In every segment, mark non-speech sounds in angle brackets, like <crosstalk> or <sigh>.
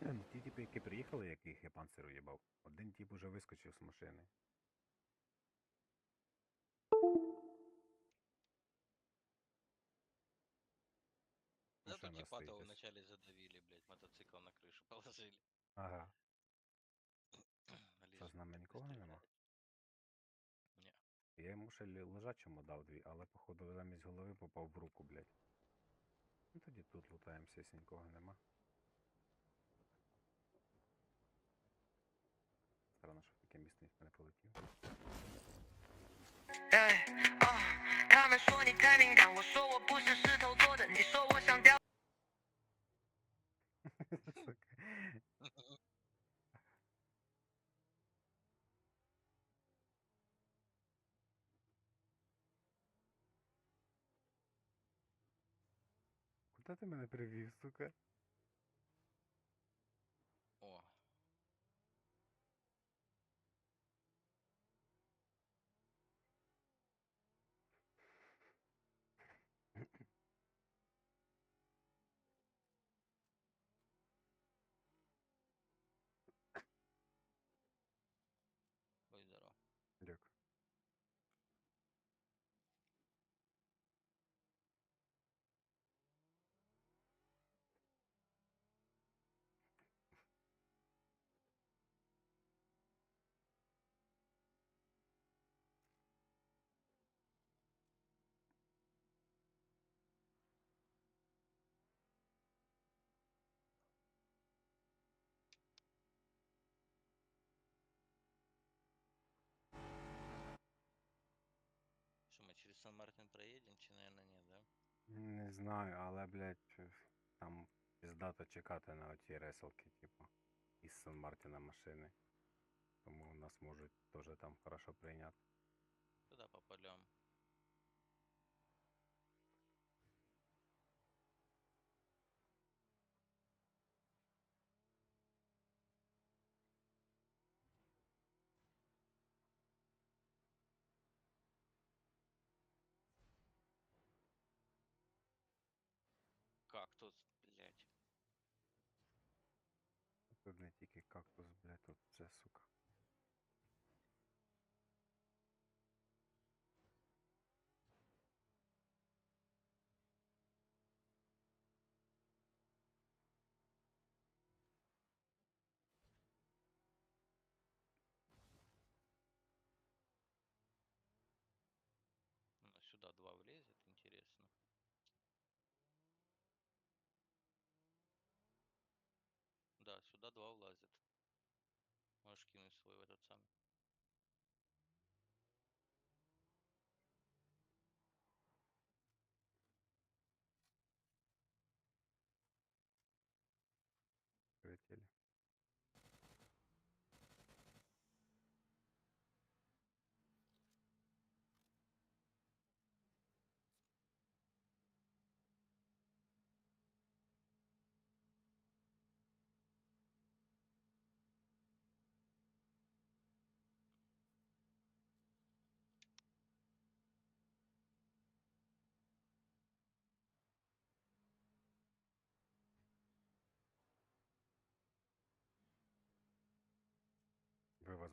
Ну, ті типи, які приїхали, яких я панциру їбав, один тип уже вискочив з машини. Зато Машина типа стоїть того ось. вначале задавили, блядь, мотоцикл на крышу <laughs> положили. Ага. <clears throat> Це з нами нікого нема? Не. Я йому ще лі- лежачому дав дві, але походу замість голови попав в руку, блядь. Ну тоді тут лутаємося, якщо нікого нема. Рано, щоб таке місце ніхто не полетів. Куда ти мене привів, сука? Сан-Мартин проедем, чи, наверное, нет, да? Не знаю, але, блядь, там піздато чекати на оті реселки, типу, із Сан-Мартіна машини. Тому нас можуть теж там хорошо прийняти. Туда попадем. Кактус, блядь. Тут не кактус, блядь, тут це, сука. Ну, сюда два влезет, интересно. Да, два влазит. Можешь кинуть свой в этот самый.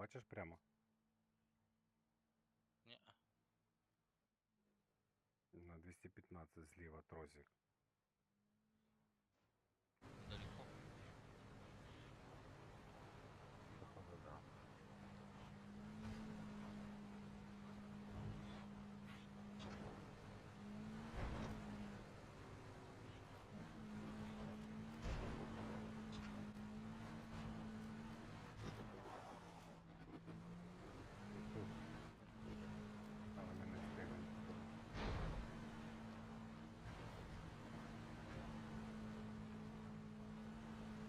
Бачиш прямо? Ні. На 215 зліва трозик. далеко. Походу, да. Тут. Але ми не встигли.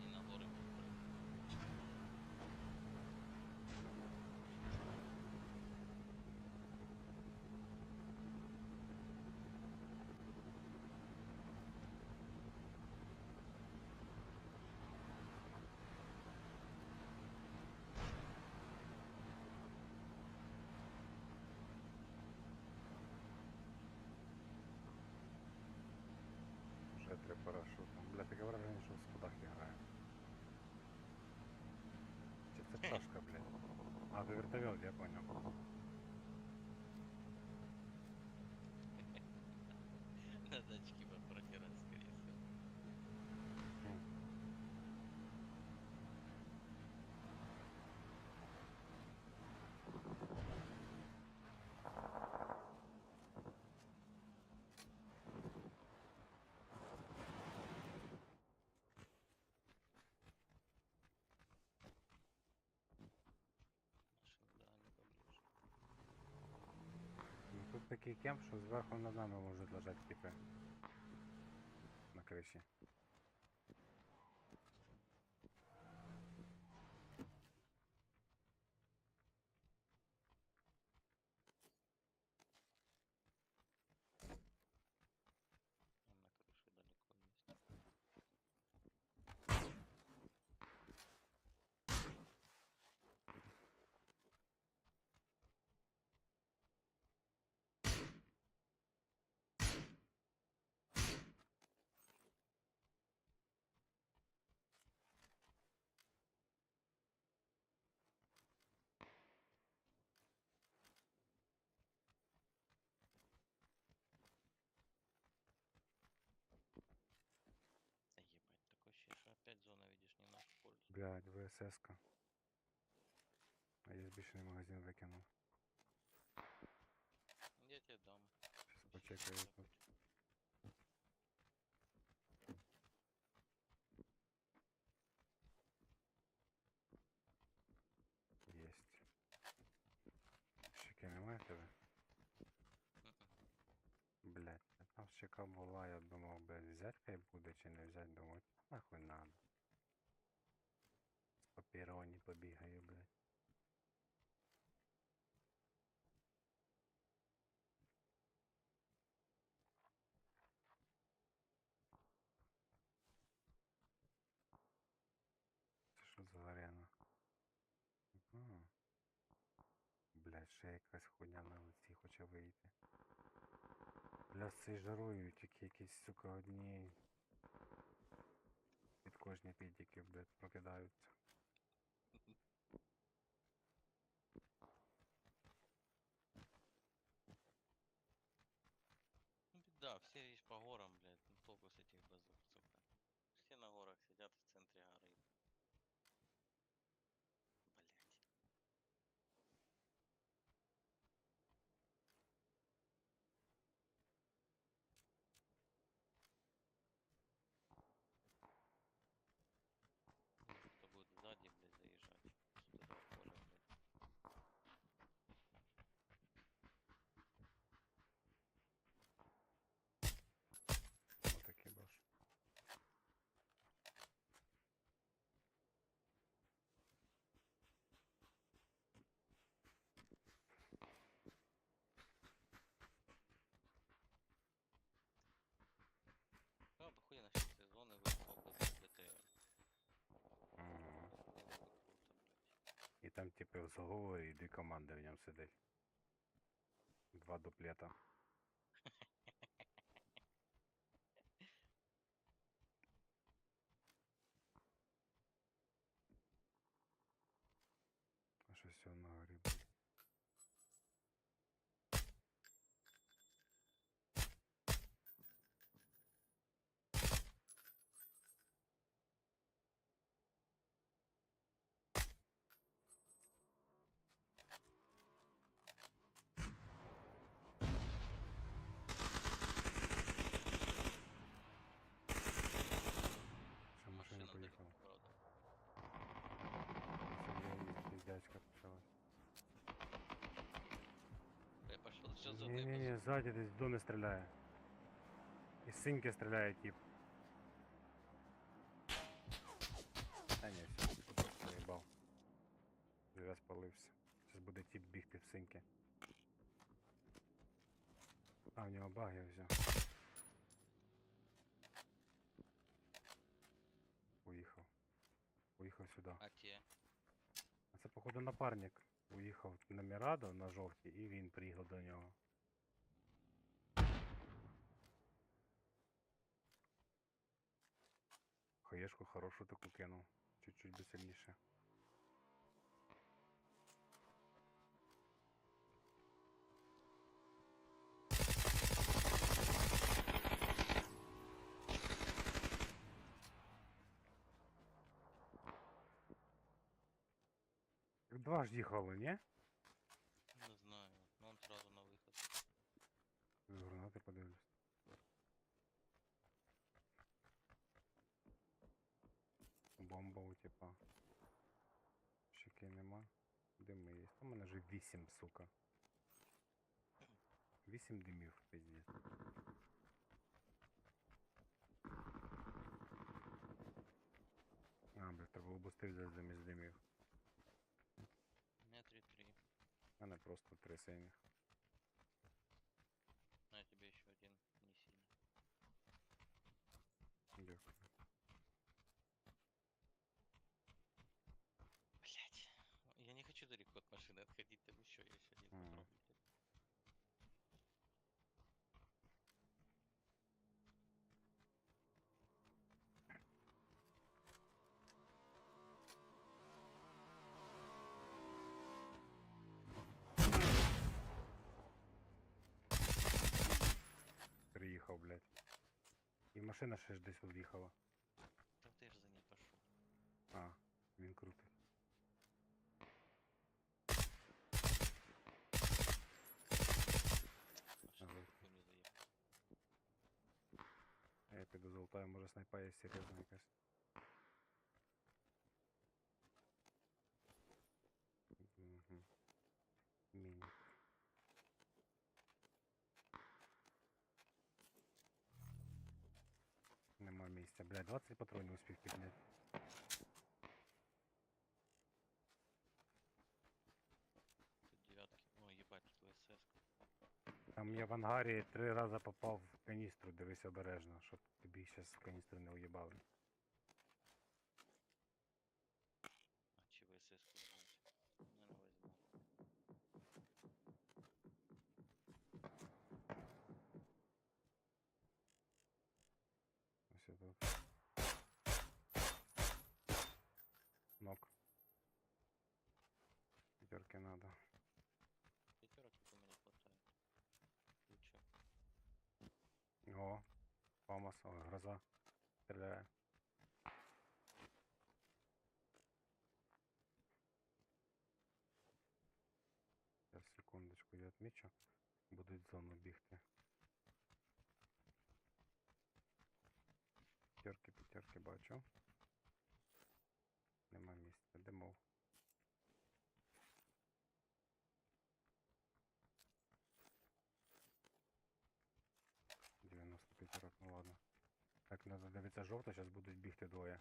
И на горы. Вже три парашутом. Бля, таке враження, що в скудах я граю. Пташка, блядь. А, это вертолет, я понял. <laughs> На датчике Ну, Тут такий кемп, що зверху над нами можуть лежати типи. Блядь, ВСС-ка. А я збільшений магазин викинув. Я тебе дам. Если почекаю тут. Єсть. Щеки немає тебе? Мгм. Блядь, там щека була, я думав, блядь, взять хай буде чи не взять, думаю, нахуй надо. З папіроні побігаю, блядь. Це що за арена? Ага. Блядь, ще якась хуйня на лиці хоче вийти. Бля, з цією жарою якісь, сука, одні підкожні підіки, блядь, прокидаються. Ну, беда, все там, типи в заговорі і дві команди в ньому сидять. Два дуплета. А що все на горі? блін? Ще машина Машина поїхала. далеко, правда. Це піздячка почалась. За Ні, ні, ні, ззаді десь в домі стріляє. Із синьки стріляє тип. Та ні, все, заїбав. Вже спалився. Зараз буде тип бігти в синьки. А, в нього баг я взяв. Уїхав. Уїхав сюди. А те? А це, походу, напарник. Уїхав на Мірадо на жовтій і він приїхав до нього. Хаєшку хорошу таку кинув. Чуть-чуть би сильніше. Два ж їхали, ні? Не знаю. Ну он сразу на выход. Гранати подивлюсь. Бомба у типа. Щеки нема. Дими є. У мене вже вісім, сука. Вісім димів, пиздец. А, блядь, треба обусти взяти замість димів. У мене просто три синіх. На тебе еще один не сильно. Дякую. Блять. Я не хочу далеко от машины отходить, там еще есть один Ага. патрон, блядь. Приїхав, блядь. І машина ще ж десь об'їхала. Та ти ж за ній пішов. А, він крутий. Машина Ага. в хуйню заехала. Я піду золотаю, може снайпа є серйозна якась. Угу. Міні. Нема місця. Бля, 20 патронів успів підняти. Тут девятки. О, ебать, тут СС. Там я в ангарі три рази попав в каністру, дивись обережно, щоб тобі зараз в каністру не уїбали. А че ВСС взять? Наверное, возьму. Ось тут. Нок. Пятерки надо. Пятерок тут у меня хватает. Лучше. О, Фамас, о, гроза. Стреляє. Зараз секундочку, я відмічу. Будуть зону бігти. П'ятерки, п'ятерки бачу. Нема місця. Де мов? Дивитися жовто, зараз будуть бігти двоє.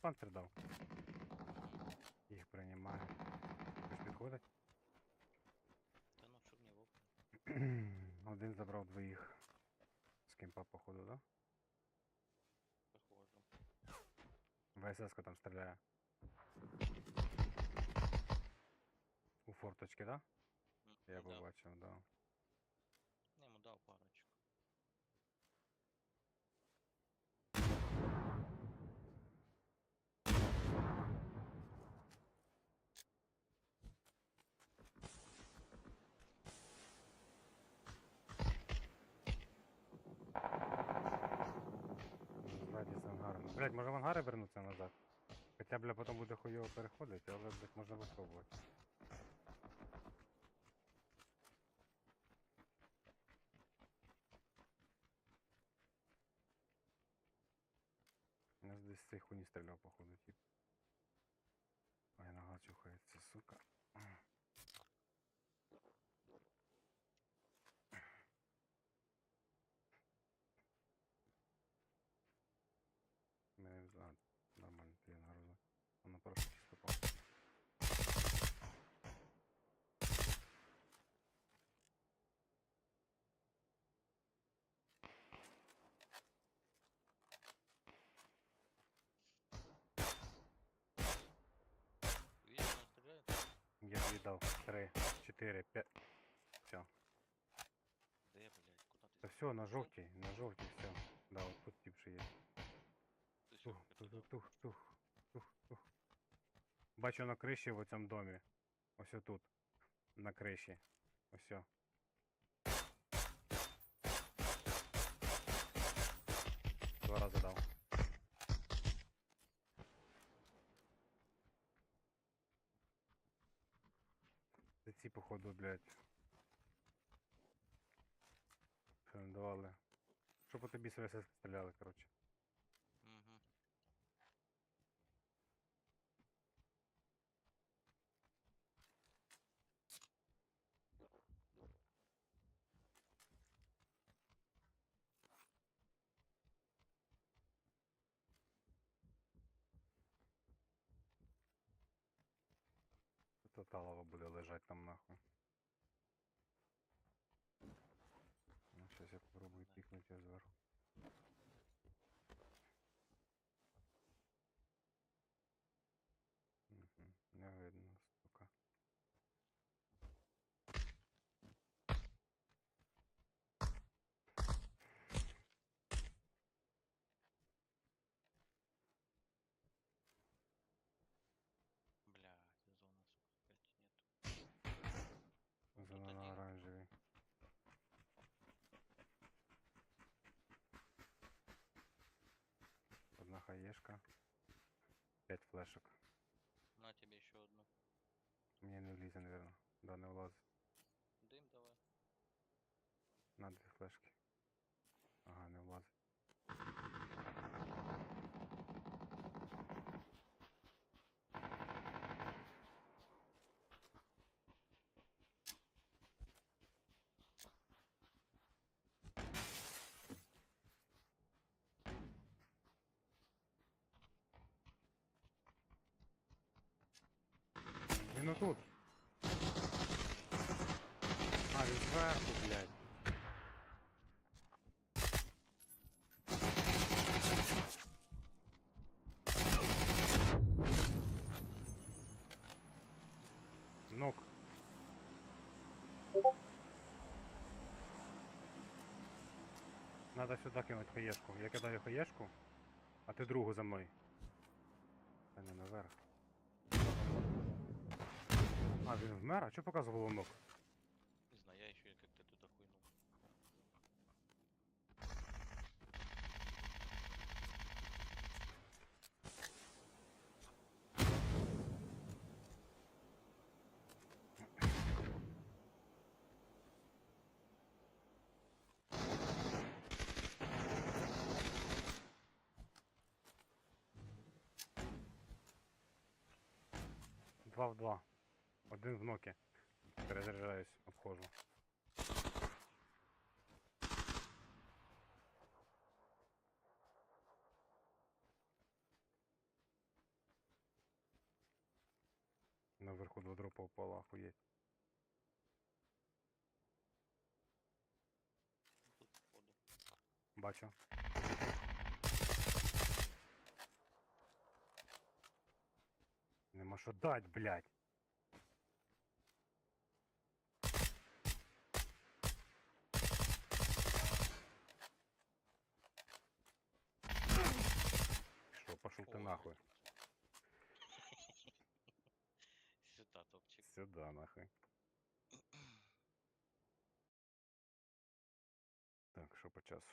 Панцир дав? Їх приймаю. Хтось підходить? Да ну, чтоб не лопнул. Один забрав двоїх. З кемпа, походу, да? Похоже. ВСС там стріляє. У форточки, да? Я побачив, да. Ангаром. Блять, може в ангари вернуться назад? Хоча, бля, потім буде хуйово переходити, але, блядь, можна випробувати. У нас десь цей хуйні стріляв, походу, тип. Моя нога чухається, сука. Мене а, нормально, ти я нагрузив. Воно просто чисто попало. Віддав. Три, чотири, п'ять. Все. Де, блядь, куди ти? Та все, на жовтій, на жовтій, все. Да, от тут тип є. Ти Тух, тух, тух, тух, тух, тух, тух. Бачу на криші в цьому домі. Ось тут. На криші. Ось. Два рази дав. Це ці, походу, блядь. Що давали. Що по тобі себе стріляли, коротше. Тоталова буде лежать там нахуй. Ну, сейчас я попробую пикнуть ее сверху. Угу, Не видно, сука. Блядь, зона, сука, опять нету. Зона на один. оранжевый. Одна. Пять флешек. На тебе еще одну. Мне не влезет, наверное. Да, не влазит. Дым давай. На две флешки. Ага, не влазить. Він отут. А, він блядь. Нок. Надо сюди кинуть хаєшку. Я кидаю хаєшку, а ти другу за мною. Та не наверх. А, він вмер? А що показувало нок? Не знаю, я еще как-то туда хуйнул. Два в два. Один в нокі. Перезаряджаюсь, обходжу. Наверху два дропа. Тут походу. Бачу. Нема що дать, блядь. Топчик. да, нахуй. Так, що по часу?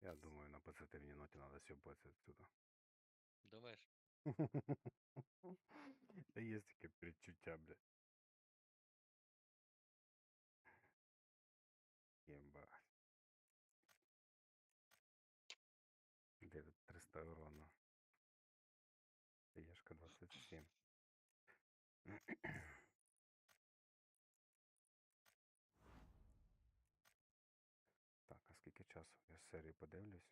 Я думаю, на позитивній ноті треба сьобатися отсюда. думаешь. <laughs> Та є таке предчуття, блядь. Подивлюсь.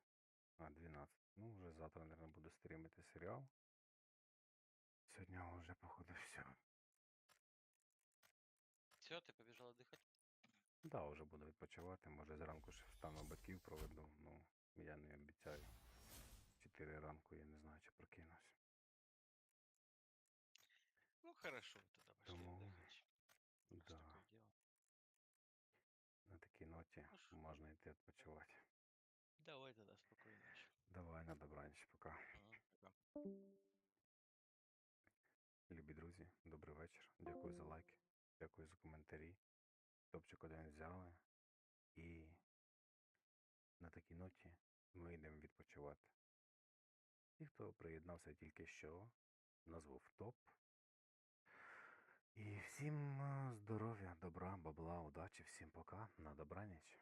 А, 12. Ну, вже завтра, мабуть, буду стрімити серіал. Сьогодні вже, походу, все. Все, ты побежал отдыхать? Да, вже буду відпочивати. Може зранку ще встану батьків проведу. Ну, я не обіцяю. 4 ранку я не знаю, чи прокинусь. хорошо, тогда пошли Тому. Раз Да, на такій ноті Ну можна йти відпочивати. Давай тогда спокойной ночи. Давай на добраніч, пока. Мгм, пока. Любі друзі, добрий вечір. Дякую за лайки, дякую за коментарі. Топчик один взяли. І на такій ноті ми йдемо відпочивати. Ті, хто приєднався тільки що, назву топ. І всім е, здоров'я, добра, бабла, удачі, всім пока, на добраніч.